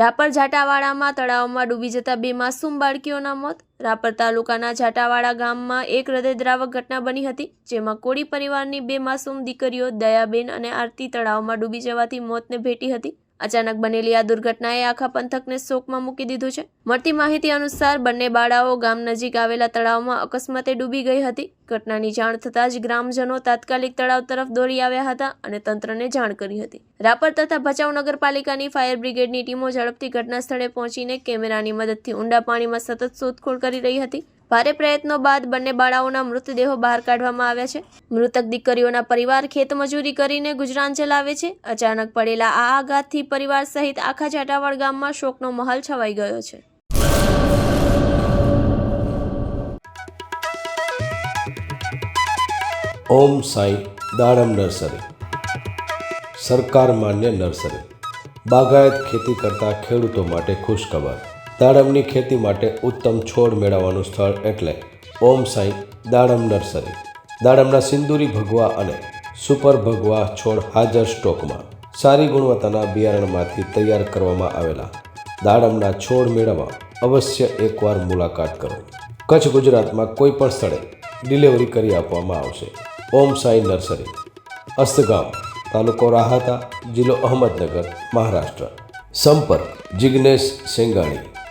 રાપર જાટાવાડામાં તળાવમાં ડૂબી જતા બે માસૂમ બાળકીઓના મોત. રાપર તાલુકાના જાટાવાડા ગામમાં એક હૃદયદ્રાવક ઘટના બની હતી, જેમાં કોળી પરિવારની બે માસૂમ દીકરીઓ દયાબેન અને આરતી તળાવમાં ડૂબી જવાથી મોતને ભેટી હતી. અચાનક બનેલી આ દુર્ઘટનાએ આખા પંથકને શોકમાં મૂકી દીધું છે. મળતી માહિતી અનુસાર બંને બાળાઓ ગામ નજીક આવેલા તળાવમાં અકસ્માતે ડૂબી ગઈ હતી. ઘટનાની જાણ થતાં જ ગ્રામજનો તાત્કાલિક તળાવ તરફ દોડી આવ્યા હતા અને તંત્રને જાણ કરી હતી. રાપર તથા ભચાઉ નગરપાલિકાની ફાયર બ્રિગેડની ટીમો ઝડપથી ઘટના સ્થળે પહોંચીને કેમેરાની મદદથી ઊંડા પાણીમાં સતત શોધખોળ કરી રહી હતી. ભારે પ્રયત્નો બાદ બંને બાળાઓના મૃતદેહો બહાર કાઢવામાં આવ્યા છે. મૃતક દીકરીઓના પરિવાર ખેતમજૂરી કરીને ગુજરાન ચલાવે છે. અચાનક પડેલા આ આઘાતથી પરિવાર સહિત આખા જાટાવાડ ગામમાં શોકનો માહોલ છવાઈ ગયો છે. ઓમ સાઈ દાડમ નર્સરી. સરકાર માન્ય નર્સરી. બાગાયત ખેતી કરતા ખેડૂતો માટે ખુશખબર. દાડમની ખેતી માટે ઉત્તમ છોડ મેળવવાનું સ્થળ એટલે ઓમ સાઈ દાડમ નર્સરી. દાડમના સિંદૂરી ભગવા અને સુપર ભગવા છોડ હાજર સ્ટોકમાં. સારી ગુણવત્તાના બિયારણમાંથી તૈયાર કરવામાં આવેલા દાડમના છોડ મેળવવા અવશ્ય એકવાર મુલાકાત કરો. કચ્છ ગુજરાતમાં કોઈ પણ સ્થળે ડિલિવરી કરી આપવામાં આવશે. ઓમ સાઈ નર્સરી, અસ્તગામ, તાલુકો રાહાતા, જિલ્લો અહમદનગર, મહારાષ્ટ્ર. સંપર્ક Jignesh Sengani.